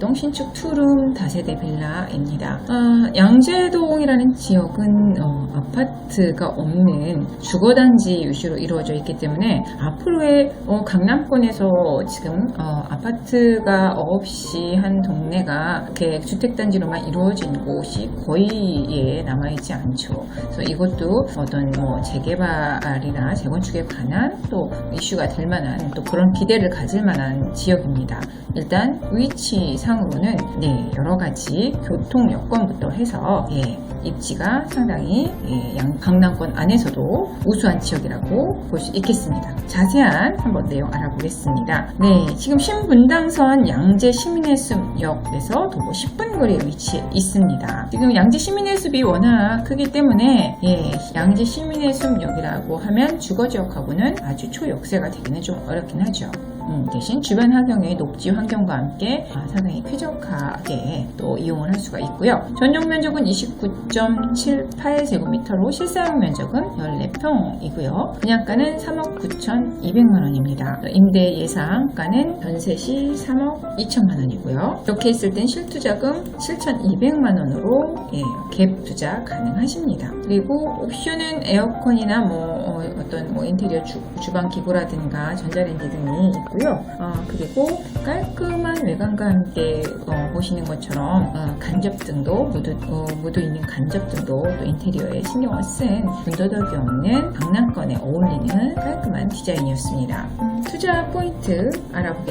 양재동 신축 투룸 다세대 빌라입니다. 아, 양재동이라는 지역은 어, 아파트 가 없는 주거단지 위주로 이루어져 있기 때문에 앞으로의 어, 강남권에서 지금 어, 아파트가 없이 한 동네가 이렇게 주택단지로만 이루어진 곳이 거의 예, 남아있지 않죠. 그래서 이것도 어떤 뭐 재개발이나 재건축에 관한 또 이슈가 될 만한 또 그런 기대를 가질 만한 지역입니다. 일단 위치상으로는 네, 여러 가지 교통 여건부터 해서 예, 입지가 상당히 예, 양- 강남권 안에서도 우수한 지역이라고 볼 수 있겠습니다. 자세한 한번 내용 알아보겠습니다. 네, 지금 신분당선 양재 시민의 숲역에서 도보 10분 거리에 위치해 있습니다. 지금 양재 시민의 숲이 워낙 크기 때문에 예, 양재 시민의 숲역이라고 하면 주거 지역하고는 아주 초역세가 되기는 좀 어렵긴 하죠. 음, 대신 주변 환경의 녹지 환경과 함께 아, 상당히 쾌적하게 또 이용을 할 수가 있고요. 전용 면적은 29.78제곱미터로 실사용 면적은 14평이고요. 분양가는 3억 9,200만 원입니다. 임대 예상가는 전세 시 3억 2천만 원이고요. 이렇게 했을 땐 실투자금 7,200만 원으로 예, 갭 투자 가능하십니다. 그리고 옵션은 에어컨이나 뭐 어, 어떤 뭐 인테리어 주, 방 기구라든가 전자레인지 등이 있고요. 어, 그리고 깔끔한 외관과 함께 어, 보시는 것처럼 어, 간접 등도 모두 어, 모두 있는 간접 등도 또 인테리어에 신경을 쓴 군더더기 없는 강남권에 어울리는 깔끔한 디자인이었습니다. 음, 투자 포인트 알아보겠습니다.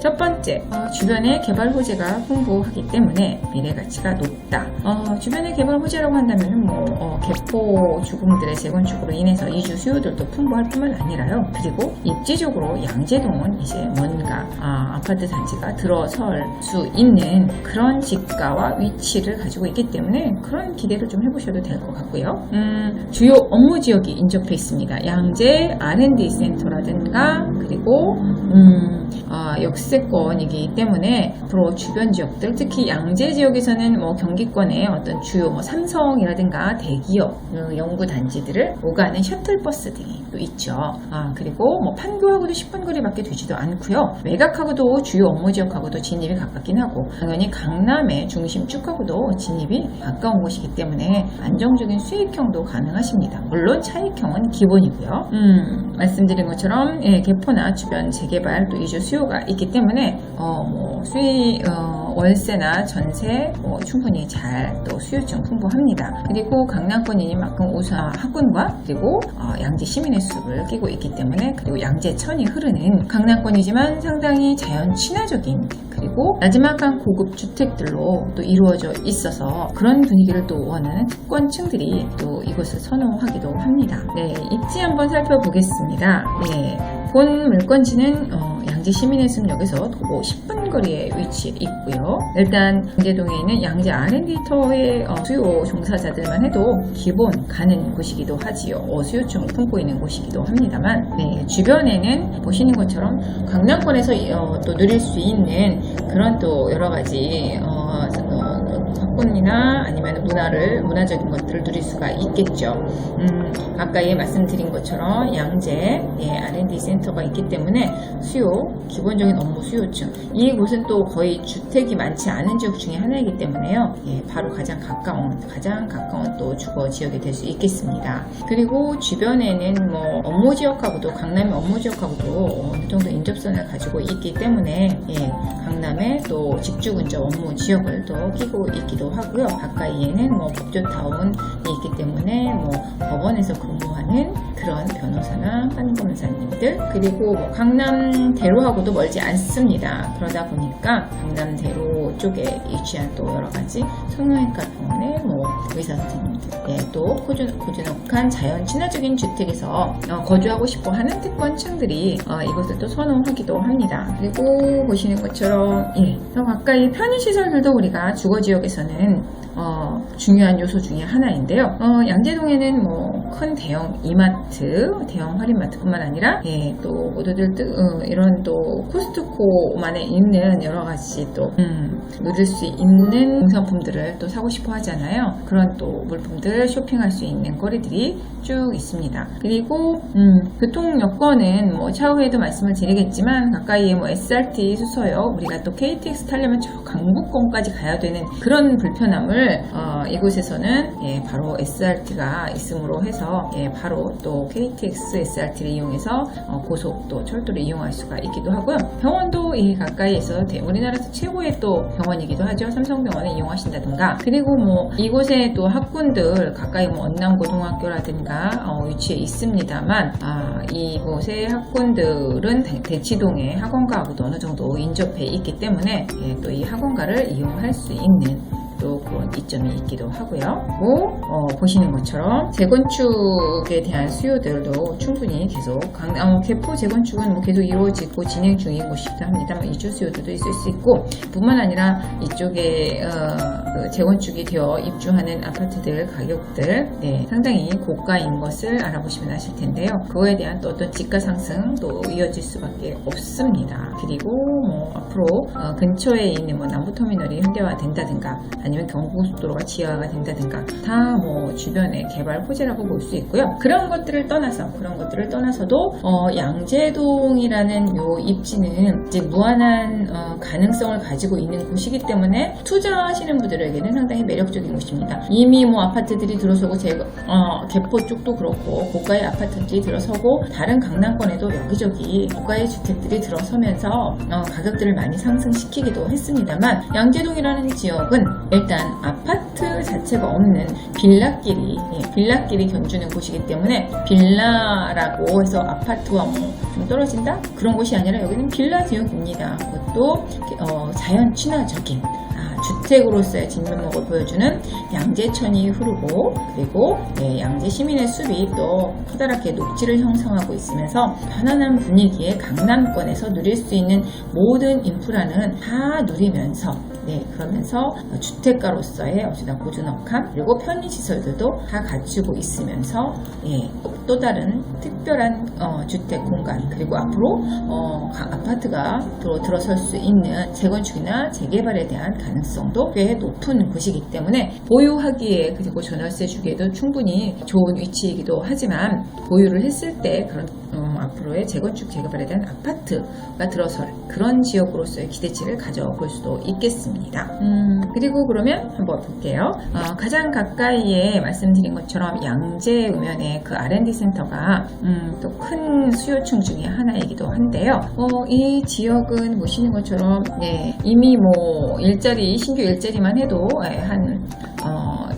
첫 번째, 어, 주변에 개발 호재가 풍부하기 때문에 미래 가치가 높다. 어, 주변에 개발 호재라고 한다면 뭐 어, 개포 주공들의 재건축으로 인해서 이주 수요들도 풍부할 뿐만 아니라요. 그리고 입지적으로 양재동은 이제 뭔가 아, 파트 단지가 들어설 수 있는 그런 지가와 위치를 가지고 있기 때문에 그런 기대를 좀 해보셔도 될 것 같고요. 음, 주요 업무 지역이 인접해 있습니다. 양재 R&D 센터라든가 그리고 음, 아, 역세권이기 때문에 앞으로 주변 지역들 특히 양재 지역에서는 뭐 경기권의 어떤 주요 뭐 삼성이라든가 대기업 어, 연구 단지들을 오가는 셔틀버스 등이 또 있죠. 아, 그리고 뭐 판교하고도 10분 거리밖에 되지도 않고요. 외곽하고도 주요 업무 지역하고도 진입이 가깝긴 하고 당연히 강남의 중심 쭉하고도 진입이 가까운 곳이기 때문에 안정적인 수익형도 가능하십니다. 물론 차익형은 기본이고요. 음, 말씀드린 것처럼 예, 개포나 주변 재개발 또 이주 수요 가 있기 때문에 어, 뭐 수익 어, 월세나 전세 뭐 충분히 잘 또 수요층 풍부합니다. 그리고 강남권이니만큼 우수한 학군과 그리고 어, 양재 시민의 숲을 끼고 있기 때문에 그리고 양재천이 흐르는 강남권이지만 상당히 자연 친화적인 그리고 나지막한 고급 주택들로 또 이루어져 있어서 그런 분위기를 또 원하는 특권층들이 또 이곳을 선호하기도 합니다. 네, 입지 한번 살펴보겠습니다. 네, 본 물건지는 어, 양재 시민의 숲역에서 도보 10분 거리에 위치해 있고요. 일단 양재동에 있는 양재 R&D터의 어, 수요 종사자들만 해도 기본 가는 곳이기도 하지요. 어, 수요층을 품고 있는 곳이기도 합니다만 네, 주변에는 보시는 것처럼 강남권에서 어, 또 누릴 수 있는 그런 또 여러 가지 학군이나 아니면 문화를 문화적인 것들을 누릴 수가 있겠죠. 음, 아까 예 말씀드린 것처럼 양재 예, R&D 센터가 있기 때문에 수요 기본적인 업무 수요층 이곳은 또 거의 주택이 많지 않은 지역 중에 하나이기 때문에요. 예, 바로 가장 가까운 가장 가까운 또 주거 지역이 될 수 있겠습니다. 그리고 주변에는 뭐 업무 지역하고도 강남의 업무 지역하고도 어느 정도 인접선을 가지고 있기 때문에 예, 강남의 또 직주 근접 업무 지역을 또 끼고 있기도 하고요. 가까이에는 뭐 법조타운이 있기 때문에 뭐 법원에서 근무하는 그런 변호사나 판검사님들 그리고 뭐 강남대로하고도 멀지 않습니다. 그러다 보니까 강남대로 쪽에 위치한 또 여러 가지 성형외과 병원의 뭐 의사 선생님들 예, 또 고즈, 고즈넉한 자연 친화적인 주택에서 어, 거주하고 싶어 하는 특권층들이 어, 이것을 또 선호하기도 합니다. 그리고 보시는 것처럼 예, 더 가까이 편의시설들도 우리가 주거지역에서는 어, 중요한 요소 중에 하나인데요. 어, 양재동에는 뭐 큰 대형 이마트, 대형 할인마트뿐만 아니라 예, 또 모두들 뜨- 어, 이런 또 코스트코만에 있는 여러 가지 또 음, 누릴 수 있는 공산품들을 또 사고 싶어 하잖아요. 그런 또 물품들 쇼핑할 수 있는 거리들이 쭉 있습니다. 그리고 음, 교통 여건은 뭐 차후에도 말씀을 드리겠지만 가까이에 뭐 SRT 수서역 우리가 또 KTX 타려면 저 강북권까지 가야 되는 그런 불편함을 어, 이곳에서는 예, 바로 SRT가 있음으로 해서 예, 바로 또 KTX SRT를 이용해서 어, 고속도 철도를 이용할 수가 있기도 하고요. 병원도 이 가까이에서 대- 우리나라에서 최고의 또 병원이기도 하죠. 삼성병원을 이용하신다든가 그리고 뭐 이곳에 또 학군들 가까이 뭐 언남고등학교라든가 어, 위치해 있습니다만 아, 이곳의 학군들은 대- 대치동에 학원가하고도 어느 정도 인접해 있기 때문에 예, 또이 학원가를 이용할 수 있는 또 그런 이점이 있기도 하고요. 뭐 어, 보시는 것처럼 재건축에 대한 수요들도 충분히 계속 강, 어, 개포 재건축은 뭐 계속 이루어지고 진행 중인 곳이기도 합니다만 이주 수요들도 있을 수 있고 뿐만 아니라 이쪽에 어, 그 재건축이 되어 입주하는 아파트들 가격들 네, 상당히 고가인 것을 알아보시면 아실 텐데요. 그거에 대한 또 어떤 집가 상승도 이어질 수밖에 없습니다. 그리고 뭐 앞으로 어, 근처에 있는 뭐 남부터미널이 현대화 된다든가 아니면 경부고속도로가 지하가 된다든가 다 뭐 주변의 개발 호재라고 볼 수 있고요. 그런 것들을 떠나서 그런 것들을 떠나서도 어, 양재동이라는 요 입지는 이제 무한한 어, 가능성을 가지고 있는 곳이기 때문에 투자하시는 분들에게는 상당히 매력적인 곳입니다. 이미 뭐 아파트들이 들어서고 제, 어, 개포 쪽도 그렇고 고가의 아파트들이 들어서고 다른 강남권에도 여기저기 고가의 주택들이 들어서면서 어, 가격들을 많이 상승시키기도 했습니다만 양재동이라는 지역은 일단 아파트 자체가 없는 빌라길이 예, 빌라길이 견주는 곳이기 때문에 빌라라고 해서 아파트와 뭐 좀 떨어진다 그런 곳이 아니라 여기는 빌라 지역입니다. 그것도 어, 자연 친화적인 아, 주택으로서의 진면목을 보여주는 양재천이 흐르고 그리고 예, 양재 시민의 숲이 또 커다랗게 녹지를 형성하고 있으면서 편안한 분위기의 강남권에서 누릴 수 있는 모든 인프라는 다 누리면서 네, 그러면서 주택가로서의 어찌나 고즈넉함 그리고 편의시설들도 다 갖추고 있으면서 예, 또 다른 특별한 어, 주택 공간 그리고 앞으로 어, 가- 아파트가 들어, 들어설 수 있는 재건축이나 재개발에 대한 가능성도 꽤 높은 곳이기 때문에 보유하기에 그리고 전월세 주기에도 충분히 좋은 위치이기도 하지만 보유를 했을 때 그런 어, 앞으로의 재건축 재개발에 대한 아파트가 들어설 그런 지역으로서의 기대치를 가져볼 수도 있겠습니다. 음, 그리고 그러면 한번 볼게요. 어, 가장 가까이에 말씀드린 것처럼 양재 우면의 그 R&D 센터가 음, 또 큰 수요층 중에 하나이기도 한데요. 어, 이 지역은 보시는 것처럼 예, 이미 뭐 일자리 신규 일자리만 해도 예, 한 어,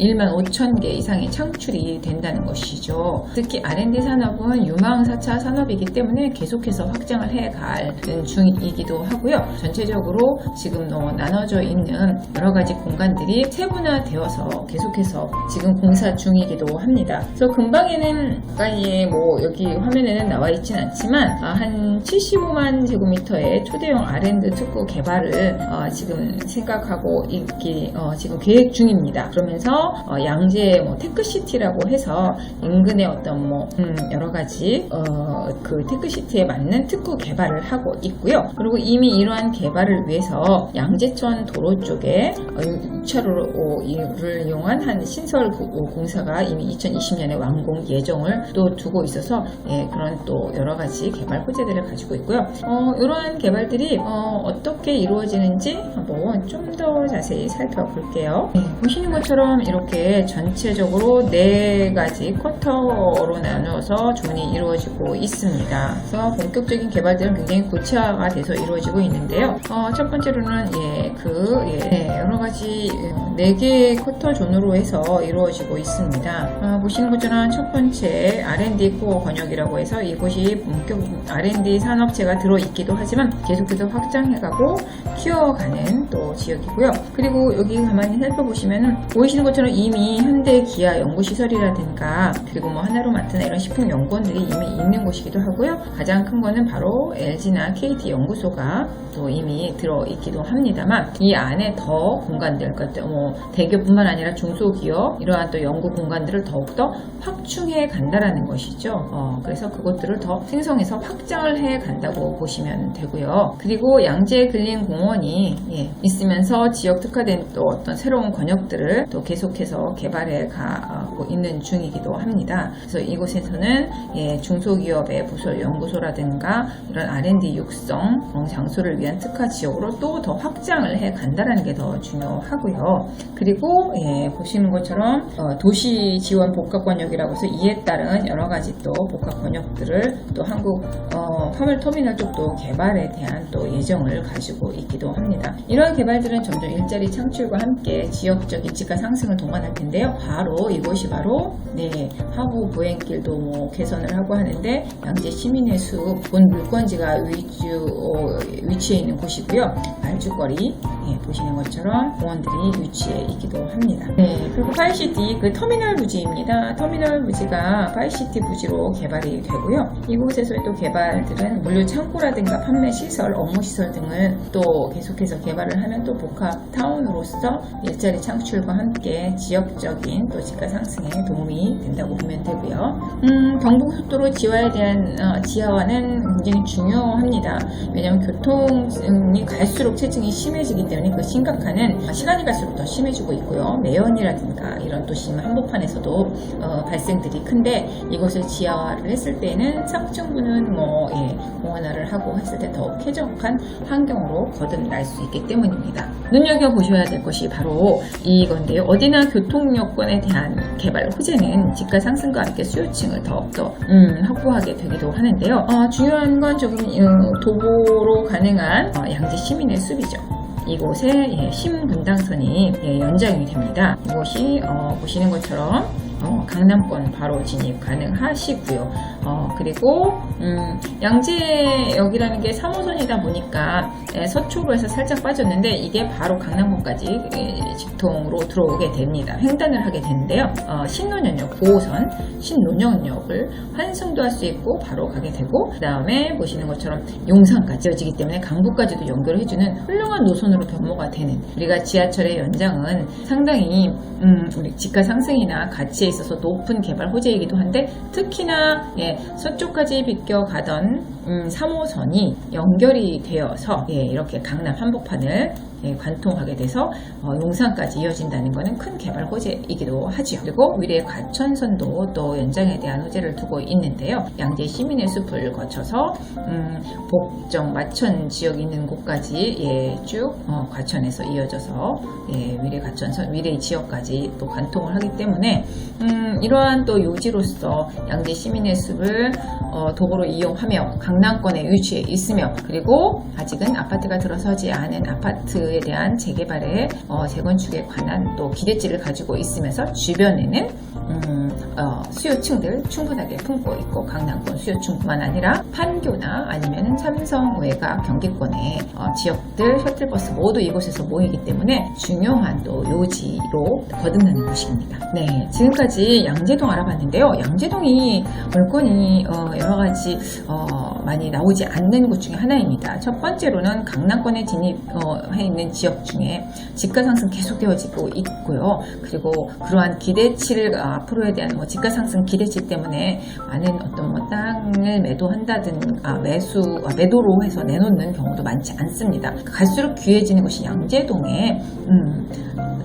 1만 5천 개 이상의 창출이 된다는 것이죠. 특히 R&D 산업은 유망 4차 산업이기 때문에 계속해서 확장을 해갈 중이기도 하고요. 전체적으로 지금 어, 나눠져 있는 여러 가지 공간들이 세분화되어서 계속해서 지금 공사 중이기도 합니다. 그래서 근방에는 가까이에 뭐 여기 화면에는 나와 있진 않지만 아, 한 75만 제곱미터의 초대형 R&D 특구 개발을 어, 지금 생각하고 있기 어, 지금 계획 중입니다. 그러면서 어, 양재 뭐 테크시티라고 해서 인근의 어떤 뭐 음, 여러 가지 어, 그 테크시티에 맞는 특구 개발을 하고 있고요. 그리고 이미 이러한 개발을 위해서 양재천 도로 쪽에 어, 6차로를 이용한 한 신설 고- 공사가 이미 2020년에 완공 예정을 또 두고 있어서 예, 그런 또 여러 가지 개발 호재들을 가지고 있고요. 어, 이러한 개발들이 어, 떻게 이루어지는지 한번 좀 더 자세히 살펴볼게요. 네, 보시는 것처럼 이렇게 전체적으로 네 가지 쿼터로 나누어서 주문이 이루어지고 있습니다. 그래서 본격적인 개발들은 굉장히 구체화가 돼서 이루어지고 있는데요. 어, 첫 번째로는 예, 그 예, 네, 여러 가지 어, 네 개의 쿼터 존으로 해서 이루어지고 있습니다. 어, 보시는 것처럼 첫 번째 R&D 코어 권역이라고 해서 이곳이 본격 R&D 산업체가 들어있기도 하지만 계속해서 확장해가고 키워가는 또 지역이고요. 그리고 여기 가만히 살펴보시면 보이시는 것처럼 이미 현대 기아 연구시설이라든가 그리고 뭐 하나로 마트나 이런 식품 연구원들이 이미 있는 곳이기도 하고요. 가장 큰 거는 바로 LG나 KT 연구소가 또 이미 들어 있기도 합니다만 이 안에 더 공간들, 그러니까 뭐 대기업뿐만 아니라 중소기업 이러한 또 연구 공간들을 더욱더 확충해 간다라는 것이죠. 어, 그래서 그것들을 더 생성해서 확장을 해 간다고 보시면 되고요. 그리고 양재 근린 공원이 예, 있으면서 지역 특화된 또 어떤 새로운 권역들을 또 계속 해서 개발해 가고 있는 중이기도 합니다. 그래서 이곳에서는 예, 중소기업의 부설 연구소라든가 이런 R&D 육성 어, 장소를 위한 특화 지역으로 또 더 확장을 해 간다라는 게 더 중요하고요. 그리고 예, 보시는 것처럼 어, 도시 지원 복합 권역이라고 해서 이에 따른 여러 가지 또 복합 권역들을 또 한국 어, 화물 터미널 쪽도 개발에 대한 또 예정을 가지고 있기도 합니다. 이러한 개발들은 점점 일자리 창출과 함께 지역적인 집가 상승을 동반할 텐데요. 바로 이곳이 바로 네 하부 보행길도 뭐 개선을 하고 하는데 양재 시민의 숲본 물건지가 위주, 어, 위치해 있는 곳이고요. 말죽거리 예, 보시는 것처럼 공원들이 위치해 있기도 합니다. 네, 그리고 파이시티 그 터미널 부지입니다. 터미널 부지가 파이시티 부지로 개발이 되고요. 이곳에서의 또 개발들은 물류 창고라든가 판매 시설, 업무 시설 등을 또 계속해서 개발을 하면 또 복합 타운으로서 일자리 창출과 함께 지역적인 또 집가 상승에 도움이 된다고 보면 되고요. 음, 경부고속도로 지하에 대한 어, 지하화는 굉장히 중요합니다. 왜냐하면 교통이 갈수록 체증이 심해지기 때문에 그 심각한은 시간이 갈수록 더 심해지고 있고요. 매연이라든가 이런 또심 한복판에서도 어, 발생들이 큰데 이것을 지하화를 했을 때는 상층부는 뭐 예, 공원화를 하고 했을 때 더욱 쾌적한 환경으로 거듭날 수 있기 때문입니다. 눈여겨 보셔야 될 것이 바로 이건데요. 어디나 교통 여건에 대한 개발 호재는 집가 상승과 함께 수요층을 더욱더 음, 확보하게 되기도 하는데요. 어, 중요한 건 조금 어, 도보로 가능한 어, 양재 시민의 숲이죠. 이곳에 예, 신분당선이 예, 연장이 됩니다. 이곳이 어, 보시는 것처럼 어, 강남권 바로 진입 가능하시고요. 어, 그리고 음, 양재역이라는 게 3호선이다 보니까 예, 서초구에서 살짝 빠졌는데 이게 바로 강남권까지 예, 직통으로 들어오게 됩니다. 횡단을 하게 되는데요. 어, 신논현역 9호선 신논현역을 환승도 할 수 있고 바로 가게 되고 그 다음에 보시는 것처럼 용산까지 이어지기 때문에 강북까지도 연결해주는 훌륭한 노선으로 변모가 되는 우리가 지하철의 연장은 상당히 음, 우리 집가 상승이나 가치에 있어서 높은 개발 호재이기도 한데 특히나 예, 서쪽까지 비껴 가던 음, 3호선이 연결이 되어서 예, 이렇게 강남 한복판을 예, 관통하게 돼서 어, 용산까지 이어진다는 것은 큰 개발 호재이기도 하죠. 그리고 위례 과천선도 또 연장에 대한 호재를 두고 있는데요. 양재 시민의 숲을 거쳐서 음, 복정, 마천 지역 있는 곳까지 예, 쭉 어, 과천에서 이어져서 예, 위례 과천선, 위례 지역까지 또 관통을 하기 때문에 음, 이러한 또 요지로서 양재 시민의 숲을 어, 도보로 이용하며 강남권에 위치해 있으며 그리고 아직은 아파트가 들어서지 않은 아파트 에 대한 재개발에 어, 재건축에 관한 또 기대치를 가지고 있으면서 주변에는 음, 어, 수요층들 충분하게 품고 있고 강남권 수요층뿐만 아니라 판교나 아니면 삼성 외곽 경기권의 어, 지역들 셔틀버스 모두 이곳에서 모이기 때문에 중요한 또 요지로 거듭나는 곳입니다. 네, 지금까지 양재동 알아봤는데요. 양재동이 물건이 어, 여러 가지 어, 많이 나오지 않는 곳 중에 하나입니다. 첫 번째로는 강남권에 진입해 있는 지역 중에 집가 상승 계속되어지고 있고요. 그리고 그러한 기대치를 아, 앞으로에 대한 뭐 집가 상승 기대치 때문에 많은 어떤 뭐 땅을 매도한다든 아, 매수 아, 매도로 해서 내놓는 경우도 많지 않습니다. 갈수록 귀해지는 것이 양재동의 음,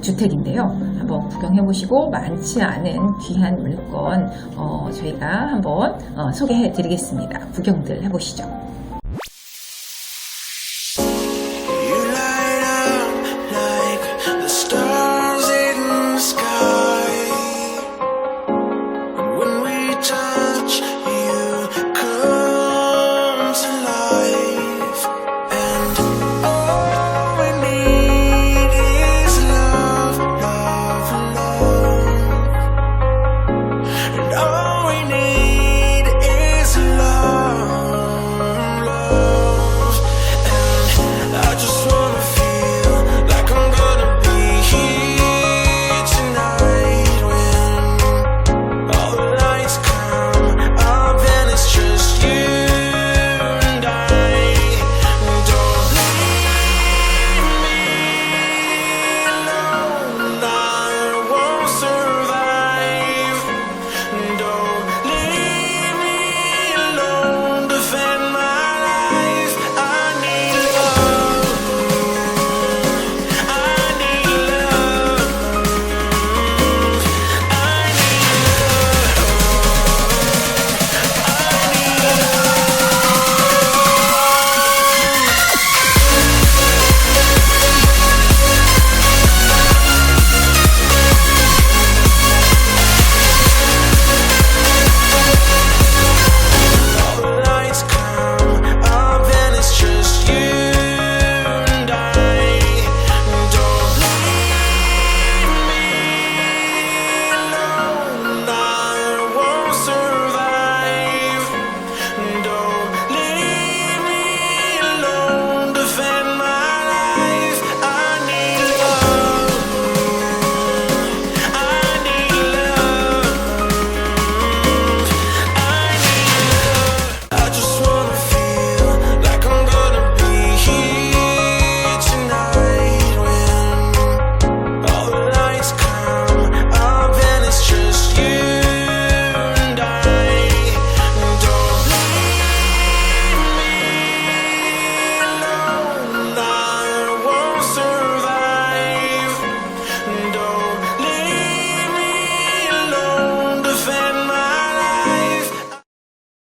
주택인데요. 한번 구경해 보시고 많지 않은 귀한 물건 어, 저희가 한번 어, 소개해 드리겠습니다. 구경들 해보시죠.